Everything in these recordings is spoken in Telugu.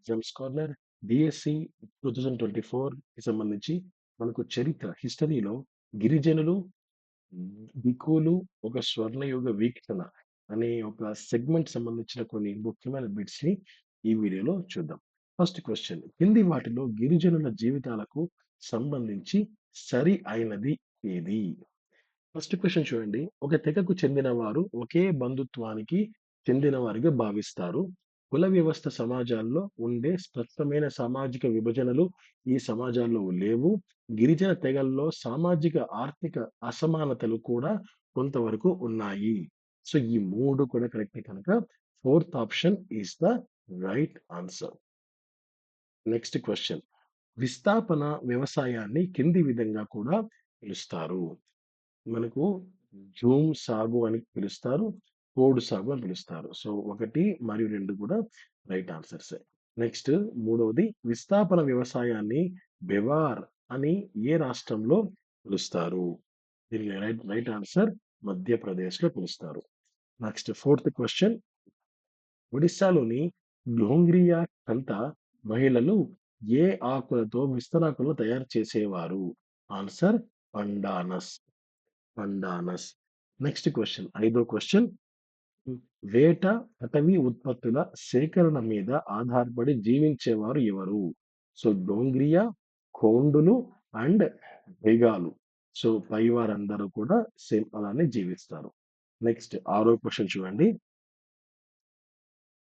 Exams corner DSC two thousand twenty ఫోర్కి సంబంధించి మనకు చరిత్ర హిస్టరీలో గిరిజనులు దిక్కులు ఒక స్వర్ణయుగ వీక్షణ అనే ఒక సెగ్మెంట్ సంబంధించిన కొన్ని ముఖ్యమైన బిట్స్ని ఈ వీడియోలో చూద్దాం. ఫస్ట్ క్వశ్చన్ కింది వాటిలో గిరిజనుల జీవితాలకు సంబంధించి సరి అయినది ఏది? ఫస్ట్ క్వశ్చన్ చూడండి ఒక తెగకు చెందిన వారు ఒకే బంధుత్వానికి చెందిన వారిగా భావిస్తారు. కుల వ్యవస్థ సమాజాల్లో ఉండే స్పష్టమైన సామాజిక విభజనలు ఈ సమాజాల్లో లేవు. గిరిజన తెగల్లో సామాజిక ఆర్థిక అసమానతలు కూడా కొంతవరకు ఉన్నాయి. సో ఈ మూడు కూడా కరెక్ట్ కనుక fourth option is the right answer. Next question. విస్థాపన వ్యవసాయాన్ని కింది విధంగా కూడా పిలుస్తారు. మనకు జూమ్ సాగు అని పిలుస్తారు. కోడు సాగు అని పిలుస్తారు. సో ఒకటి మరియు రెండు కూడా రైట్ ఆన్సర్స్. నెక్స్ట్ మూడవది విస్థాపన వ్యవసాయాన్ని బెవార్ అని ఏ రాష్ట్రంలో పిలుస్తారు? దీనికి రైట్ రైట్ ఆన్సర్ మధ్యప్రదేశ్లో పిలుస్తారు. Next fourth question. ఒడిస్సాలోని ఢోంగ్రియా కంత మహిళలు ఏ ఆకులతో విస్తరాకులను తయారు చేసేవారు? Answer pandanus. Pandanus. Next question. ఐదో క్వశ్చన్. వేట అటవీ ఉత్పత్తుల సేకరణ మీద ఆధారపడి జీవించేవారు ఎవరు? సో డోంగ్రియా కోండులు అండ్ బెగాలు. సో పై వారందరూ కూడా సేమ్ అలానే జీవిస్తారు. నెక్స్ట్ ఆరో క్వశ్చన్ చూడండి.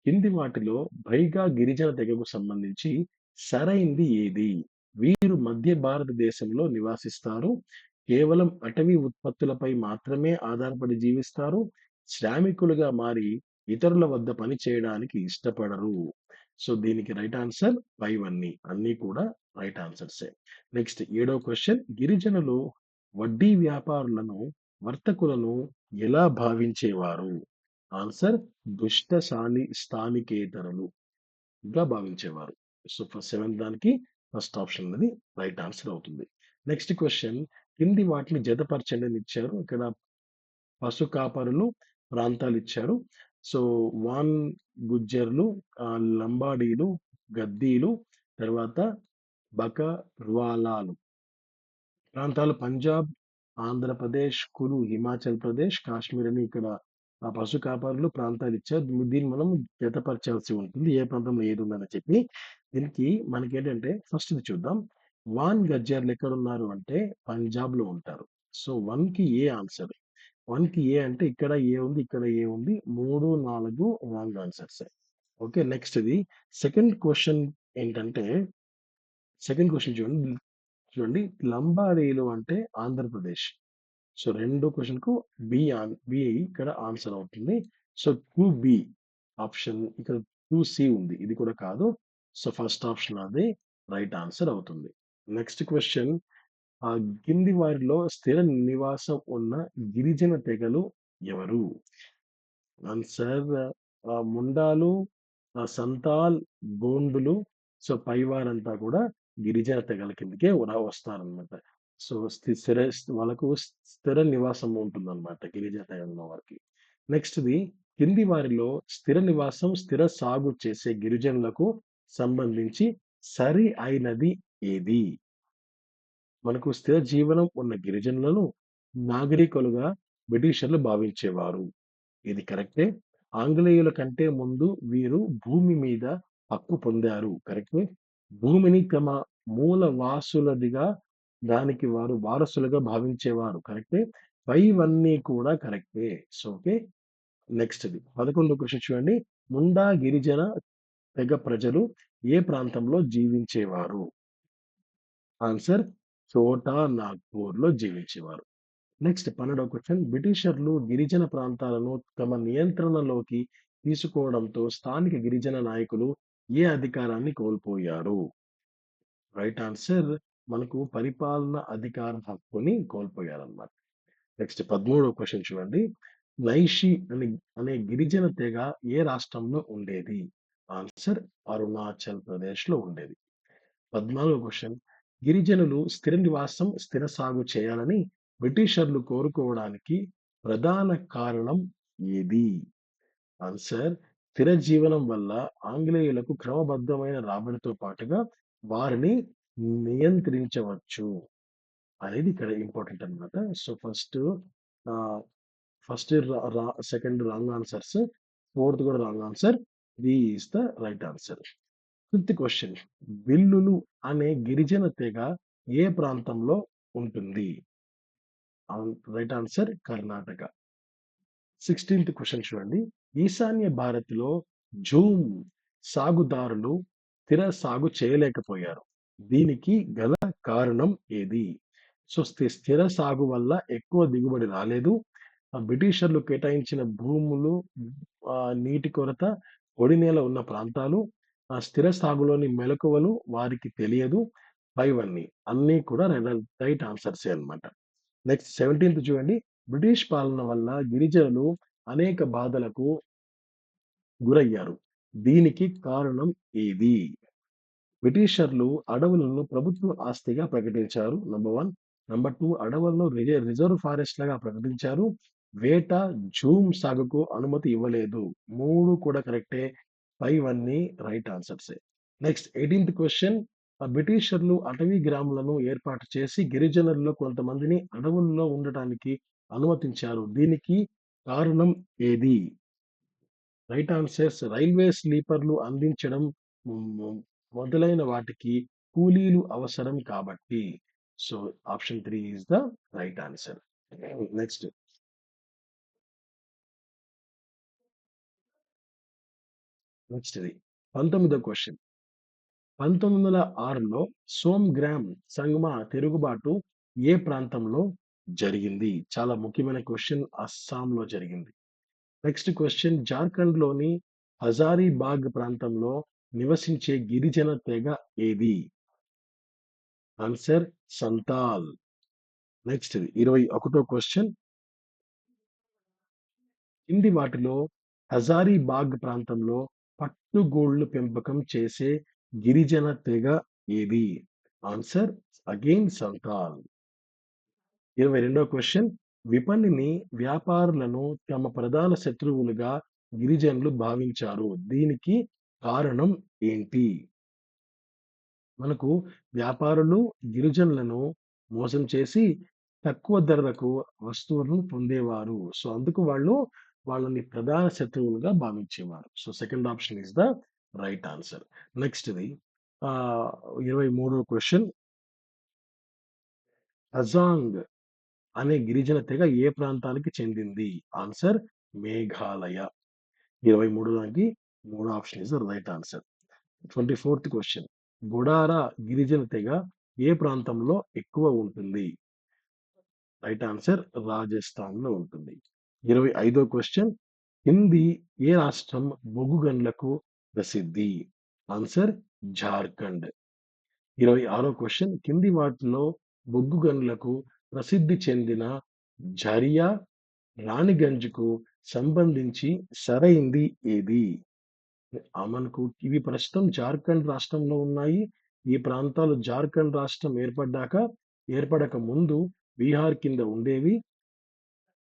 కింది వాటిలో బైగా గిరిజన తెగకు సంబంధించి సరైంది ఏది? వీరు మధ్య భారతదేశంలో నివాసిస్తారు. కేవలం అటవీ ఉత్పత్తులపై మాత్రమే ఆధారపడి జీవిస్తారు. శ్రామికులుగా మారి ఇతరుల వద్ద పని చేయడానికి ఇష్టపడరు. సో దీనికి రైట్ ఆన్సర్ ఫైవ్ అన్ని అన్ని కూడా రైట్ ఆన్సర్సే. నెక్స్ట్ ఏడో క్వశ్చన్. గిరిజనులు వడ్డీ వ్యాపారులను వర్తకులను ఎలా భావించేవారు? ఆన్సర్ దుష్ట సాని స్థానికేతరులు గా భావించేవారు. సో ఫస్ట్ సెవెంత్ దానికి ఫస్ట్ ఆప్షన్ అనేది రైట్ ఆన్సర్ అవుతుంది. Next question. కింది వాటిని జతపరచండి అని ఇచ్చారు. ఇక్కడ పశు కాపరులు ప్రాంతాలు ఇచ్చారు సో వాన్ గుజ్జర్లు లంబాడీలు గద్దీలు తర్వాత బకర్వాలాలు. ప్రాంతాలు పంజాబ్ ఆంధ్రప్రదేశ్ కులు హిమాచల్ ప్రదేశ్ కాశ్మీర్ అని ఇక్కడ ఆ పశు కాపరులు ప్రాంతాలు ఇచ్చారు దీన్ని మనం జతపరచాల్సి ఉంటుంది. ఏ ప్రాంతంలో ఏది ఉందని చెప్పి. దీనికి మనకి ఏంటంటే ఫస్ట్ ఇది చూద్దాం. వాన్ గజ్జర్లు ఎక్కడ ఉన్నారు అంటే పంజాబ్లో ఉంటారు. సో వన్కి ఏ ఆన్సర్? వన్కి ఏ అంటే ఇక్కడ ఏ ఉంది ఇక్కడ ఏ ఉంది మూడు నాలుగు రాంగ్ ఆన్సర్స్. ఓకే నెక్స్ట్ ఇది సెకండ్ క్వశ్చన్ ఏంటంటే సెకండ్ క్వశ్చన్ చూడండి చూడండి లంబాడీలు అంటే ఆంధ్రప్రదేశ్. సో రెండో క్వశ్చన్కు బి ఆన్ బి ఇక్కడ ఆన్సర్ అవుతుంది. సో టూ బి ఆప్షన్ ఇక్కడ టూ సి ఉంది ఇది కూడా కాదు. సో ఫస్ట్ ఆప్షన్ అది రైట్ ఆన్సర్ అవుతుంది. నెక్స్ట్ క్వశ్చన్ ఆ కింది వారిలో స్థిర నివాసం ఉన్న గిరిజన తెగలు ఎవరు? ఆన్సర్ ఆ, ముండాలు ఆ, సంతాల్ గోండులు సో పైవారంతా కూడా గిరిజన తెగల కిందకే ఉరా వస్తారన్నమాట. సో స్థి- స్థిర వాళ్ళకు స్థిర నివాసం ఉంటుందన్నమాట గిరిజన తెగల వారికి. నెక్స్ట్ ది కింది వారిలో స్థిర నివాసం స్థిర సాగు చేసే గిరిజనులకు సంబంధించి సరి అయినది ఏది? మనకు స్థిర జీవనం ఉన్న గిరిజనులను నాగరికులుగా బ్రిటిషర్లు భావించేవారు. ఇది కరెక్టే. ఆంగ్లేయుల కంటే ముందు వీరు భూమి మీద హక్కు పొందారు. కరెక్టే. భూమిని తమ మూల వాసులదిగా దానికి వారు వారసులుగా భావించేవారు. కరెక్టే. పైవన్నీ కూడా కరెక్టే. So okay. నెక్స్ట్ ఇది పదకొండో క్వశ్చన్ చూడండి. ముండా గిరిజన తెగ ప్రజలు ఏ ప్రాంతంలో జీవించేవారు? ఆన్సర్ చోటా నాగ్పూర్లో జీవించేవారు. నెక్స్ట్ పన్నెండవ క్వశ్చన్. బ్రిటిషర్లు గిరిజన ప్రాంతాలను తమ నియంత్రణలోకి తీసుకోవడంతో స్థానిక గిరిజన నాయకులు ఏ అధికారాన్ని కోల్పోయారు? రైట్ ఆన్సర్ మనకు పరిపాలన అధికార హక్కుని కోల్పోయారన్నమాట. నెక్స్ట్ పదమూడవ క్వశ్చన్ చూడండి. నైషి అనే అనే గిరిజన తెగ ఏ రాష్ట్రంలో ఉండేది? ఆన్సర్ అరుణాచల్ ప్రదేశ్లో ఉండేది. పద్నాలుగో క్వశ్చన్. గిరిజనులు స్థిర నివాసం స్థిర సాగు చేయాలని బ్రిటిషర్లు కోరుకోవడానికి ప్రధాన కారణం ఏది ఆన్సర్ స్థిర జీవనం వల్ల ఆంగ్లేయులకు క్రమబద్ధమైన రాబడితో పాటుగా వారిని నియంత్రించవచ్చు అనేది ఇక్కడ ఇంపార్టెంట్ అన్నమాట. సో, ఫస్ట్ ఫస్ట్ రా సెకండ్ రాంగ్ ఆన్సర్స్. ఫోర్త్ కూడా wrong answer. B is the right answer. Fifth question బిల్లులు అనే గిరిజన తెగ ఏ ప్రాంతంలో ఉంటుంది? Right answer Karnataka. Sixteenth question చూడండి. ఈశాన్య భారత్‌లో జూమ్ సాగుదారులు స్థిర సాగు చేయలేకపోయారు. దీనికి గల కారణం ఏది? సో, స్థిర సాగు వల్ల ఎక్కువ దిగుబడి రాలేదు. బ్రిటిషర్లు కేటాయించిన భూములు నీటి కొరత, పొడి నేల ఉన్న ప్రాంతాలు, ఆ స్థిర సాగులోని మెలకువలు వారికి తెలియదు. పైవన్నీ అన్నీ కూడా రైట్ ఆన్సర్సే అన్నమాట. నెక్స్ట్ 17థ్ చూడండి. బ్రిటిష్ పాలన వల్ల గిరిజనులు అనేక బాధలకు గురయ్యారు. దీనికి కారణం ఏది? బ్రిటిషర్లు అడవులను ప్రభుత్వ ఆస్తిగా ప్రకటించారు. నంబర్ వన్ నంబర్ టూ అడవులను రిజర్వ్ రిజర్వ్ ఫారెస్ట్‌లుగా ప్రకటించారు. వేట, జూమ్ సాగుకు అనుమతి ఇవ్వలేదు. మూడు కూడా కరెక్టే. పైవన్నీ రైట్ ఆన్సర్సే. నెక్స్ట్ ఎయిటీన్త్ క్వశ్చన్ బ్రిటిషర్లు అటవీ గ్రాములను ఏర్పాటు చేసి గిరిజనుల్లో కొంతమందిని అడవుల్లో ఉండటానికి అనుమతించారు. దీనికి కారణం ఏది? రైట్ ఆన్సర్స్ రైల్వే స్లీపర్‌లు అందించడం మొదలైన వాటికి కూలీలు అవసరం కాబట్టి. So, option three is the right answer. Next. నెక్స్ట్‌ది 19థ్ క్వెషన్. 1906లో సోమ్‌గ్రామ్ సంగ్మా తిరుగుబాటు ఏ ప్రాంతంలో జరిగింది? చాలా ముఖ్యమైన క్వశ్చన్ అస్సాంలో జరిగింది. నెక్స్ట్ క్వశ్చన్ జార్ఖండ్‌లోని హజారీబాగ్ ప్రాంతంలో నివసించే గిరిజన తెగ ఏది? ఆన్సర్ సంతాల్. నెక్స్ట్ ఒకటో క్వశ్చన్ కింది వాటిలో హజారీబాగ్ ప్రాంతంలో పట్టుగూళ్ళు పెంపకం చేసే గిరిజన తెగ ఏది? Answer again Santhal. ఇరవై రెండో క్వశ్చన్ విపణిని, వ్యాపారులను తమ ప్రధాన శత్రువులుగా గిరిజనులు భావించారు. దీనికి కారణం ఏంటి? మనకు వ్యాపారులు గిరిజనులను మోసం చేసి తక్కువ ధరలకు వస్తువులను పొందేవారు. సో, అందుకు వాళ్ళు వాళ్ళని ప్రధాన శత్రువులుగా భావించేవారు. So, second option is the right answer. నెక్స్ట్‌ది ఇరవై మూడో క్వశ్చన్ అజాంగ్ అనే గిరిజన తెగ ఏ ప్రాంతానికి చెందింది? ఆన్సర్ మేఘాలయ. 23 దానికి మూడో option is the right answer. Twenty fourth question గుడారా గిరిజన తెగ ఏ ప్రాంతంలో ఎక్కువ ఉంటుంది? రైట్ ఆన్సర్ రాజస్థాన్‌లో ఉంటుంది. ఇరవై ఐదో క్వశ్చన్ కింది ఏ రాష్ట్రం బొగ్గు గన్లకు ప్రసిద్ధి? ఆన్సర్ జార్ఖండ్. ఇరవై ఆరో క్వశ్చన్ కింది వాటిలో బొగ్గు గన్లకు ప్రసిద్ధి చెందిన ఝరియా, రాణిగంజ్‌కు సంబంధించి సరైంది ఏది? మనకు ఇవి ప్రస్తుతం జార్ఖండ్ రాష్ట్రంలో ఉన్నాయి. ఈ ప్రాంతాలు జార్ఖండ్ రాష్ట్రం ఏర్పడ్డాక ఏర్పడక ముందు బీహార్ కింద ఉండేవి.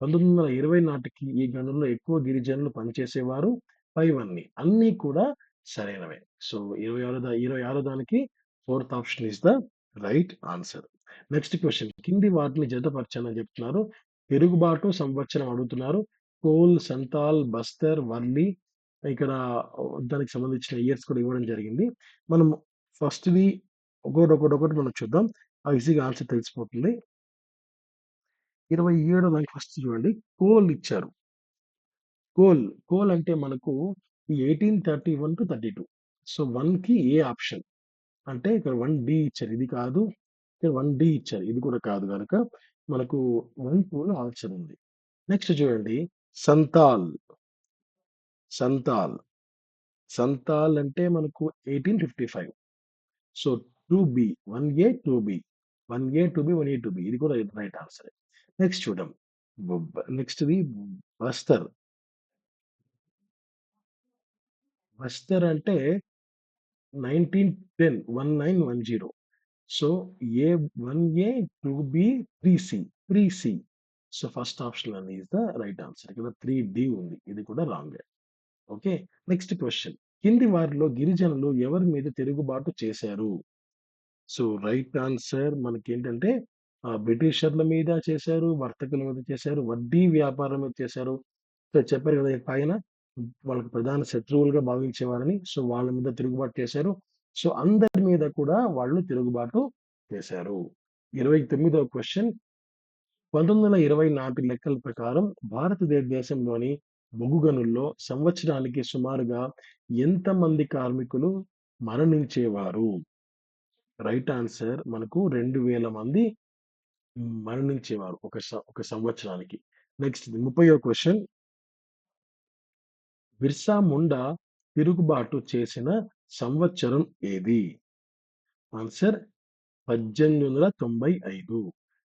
1920 నాటికి ఈ గనుల్లో ఎక్కువ గిరిజనులు పనిచేసేవారు. పైవన్నీ అన్నీ కూడా సరైనవే. సో, 26 దా 26 దానికి fourth option is the right answer. Next question కింది వాటిని జతపరచని చెప్తున్నారు. తిరుగుబాటు సంవత్సరం అడుగుతున్నారు. కోల్, సంతాల్, బస్తర్, వర్లి ఇక్కడ దానికి సంబంధించిన ఇయర్స్ కూడా ఇవ్వడం జరిగింది. మనం ఫస్ట్‌ది ఒకటి ఒక్కోటి, ఒక్కోటి మనం చూద్దాం. ఈజీగా ఆన్సర్ తెలిసిపోతుంది. 27 దానికి ఫస్ట్ చూడండి. కోల్ ఇచ్చారు. కోల్, కోల్ అంటే మనకు ఈ 1831-32 సో, వన్కి ఏ ఆప్షన్. అంటే ఇక్కడ వన్ డి ఇచ్చారు. ఇది కాదు. ఇక్కడ వన్ డి ఇచ్చారు. ఇది కూడా కాదు కనుక మనకు వన్ కోల్ ఆప్షన్ ఉంది. నెక్స్ట్ చూడండి. సంతాల్. సంతాల్. సంతాల్ అంటే మనకు 1855 సో, 2బి 1ఏ, 2బి. 1ఏ, 2బి, 1ఏ, 2బి ఇది కూడా రైట్ ఆన్సర్ నెక్స్ట్ చూద్దాం. బ బ నెక్స్ట్‌ది బస్తర్. బస్తర్ అంటే 1910 1910 సో, ఏ 1ఏ, 2బి, 3సి. 3సి. So, first option is the right answer. ఇక్కడ 3డి ఉంది. ఇది కూడా రాంగే. ఓకే. Next question. కింది వారిలో గిరిజనులు ఎవరి మీద తిరుగుబాటు చేశారు? సో, రైట్ ఆన్సర్ మనకేంటంటే ఏంటంటే బ్రిటిషర్ల మీద చేశారు, వర్తకుల మీద చేశారు, వడ్డీ వ్యాపారం మీద చేశారు. సో, చెప్పారు కదా పైన వాళ్ళకి ప్రధాన శత్రువులుగా భావించేవారని. సో, వాళ్ళ మీద తిరుగుబాటు చేశారు. సో, అందరి మీద కూడా వాళ్ళు తిరుగుబాటు చేశారు. ఇరవై తొమ్మిదవ క్వశ్చన్ పంతొమ్మిది వందల ఇరవై నాటి లెక్కల ప్రకారం భారతదేశంలోని దేశంలోని గనుల్లో సంవత్సరానికి సుమారుగా ఎంతమంది కార్మికులు మరణించేవారు? రైట్ ఆన్సర్ మనకు 2000 మంది మరణించేవారు ఒక స ఒక సంవత్సరానికి. నెక్స్ట్ ముప్పై క్వశ్చన్ బిర్సా ముండా తిరుగుబాటు చేసిన సంవత్సరం ఏది? ఆన్సర్ 1895.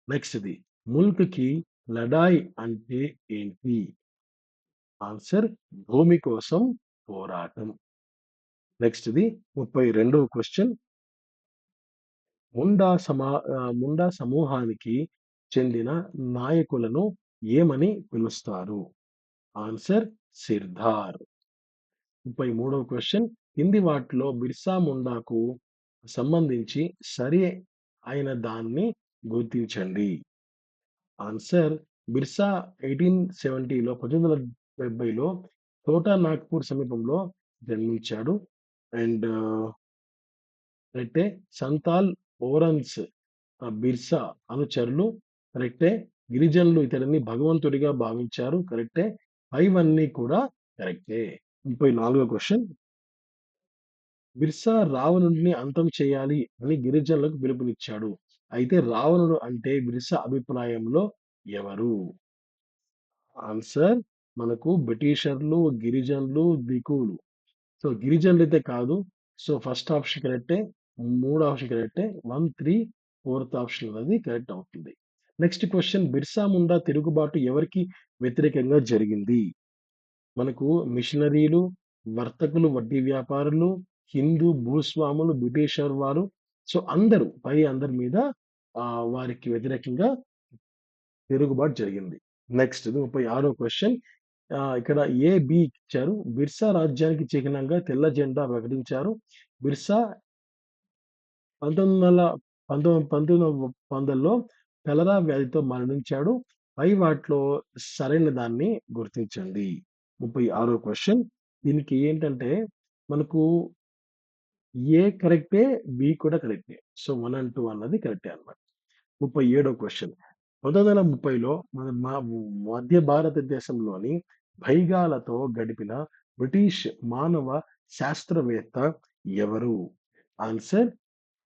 నెక్స్ట్‌ది ముల్క్‌కి లడాయ్ అంటే ఏంటి? ఆన్సర్ భూమి కోసం పోరాటం. నెక్స్ట్‌ది 32వ క్వెషన్. ముండా సమా ఆహ్, ముండా సమూహానికి చెందిన నాయకులను ఏమని పిలుస్తారు? ఆన్సర్ సిర్దార్. 33వ క్వెషన్. కింది వాటిలో బిర్సా ముండాకు సంబంధించి సరి అయిన దాన్ని గుర్తించండి. ఆన్సర్ బిర్సా 1870లో 1870లో ఛోటా నాగ్‌పూర్ సమీపంలో జన్మించాడు. అండ్ అయితే సంతాల్, ఓరన్స్ బిర్సా అనుచరులు కరెక్టే. గిరిజనులు ఇతడిని భగవంతుడిగా భావించారు. కరెక్టే. పైవన్నీ కూడా కరెక్టే. నాలుగో క్వశ్చన్ బిర్సా రావణుడిని అంతం చేయాలి అని గిరిజనులకు పిలుపునిచ్చాడు. అయితే రావణుడు అంటే బిర్సా అభిప్రాయంలో ఎవరు? ఆన్సర్ మనకు బ్రిటిషర్లు, గిరిజనులు, దికూలు. సో, గిరిజనులు అయితే కాదు. సో, ఫస్ట్ ఆప్షన్ కరెక్టే. మూడు ఆప్షన్ కరెక్టే. 1, 3, ఫోర్త్ ఆప్షన్ అనేది కరెక్ట్ అవుతుంది. నెక్స్ట్ క్వశ్చన్ బిర్సా ముండా తిరుగుబాటు ఎవరికి వ్యతిరేకంగా జరిగింది? మనకు మిషనరీలు, వర్తకులు, వడ్డీ వ్యాపారులు, హిందూ భూస్వాములు, బ్రిటిషర్ వారు. సో, అందరూ పై అందరి మీద వారికి వ్యతిరేకంగా తిరుగుబాటు జరిగింది. నెక్స్ట్ ముప్పై ఆరో క్వశ్చన్ ఇక్కడ ఏ, బి ఇచ్చారు. బిర్సా రాజ్యానికి చిహ్నంగా తెల్ల జెండా ప్రకటించారు. బిర్సా పంతొమ్మిది వందల పంతొమ్మిది పంతొమ్మిది వందల్లో కలరా వ్యాధితో మరణించాడు. పై వాటిలో సరైన దాన్ని గుర్తించండి. ముప్పై ఆరో క్వశ్చన్ దీనికి ఏంటంటే మనకు ఏ కరెక్టే. బి కూడా కరెక్టే. సో, వన్ అండ్ టూ అన్నది కరెక్టే అన్నమాట. 37వ క్వెషన్. 1930లో మన మా మధ్య భారతదేశంలోని బైగాలతో గడిపిన బ్రిటిష్ మానవ శాస్త్రవేత్త ఎవరు? Answer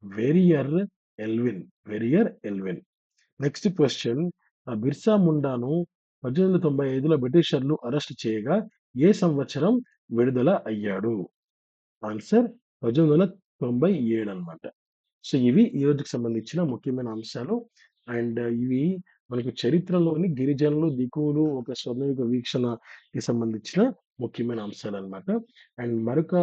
Verrier Elwin. Verrier Elwin. Next question Birsa ముండాను 1895లో బ్రిటిషర్లు అరెస్ట్ చేయగా ఏ సంవత్సరం విడుదల అయ్యాడు? ఆన్సర్ 1897 అన్నమాట. సో, ఇవి ఈ రోజుకి సంబంధించిన ముఖ్యమైన అంశాలు. అండ్ ఇవి మనకు చరిత్రలోని గిరిజనులు, దిగువులు ఒక స్వర్ణయుగ వీక్షణకి సంబంధించిన ముఖ్యమైన అంశాలు అనమాట అండ్ మరొక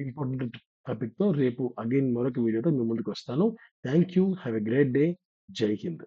ఇంపార్టెంట్ టాపిక్‌తో రేపు అగైన్ మరొక వీడియోతో మీ ముందుకొస్తాను. Thank you. Have a great day. Jai Hind.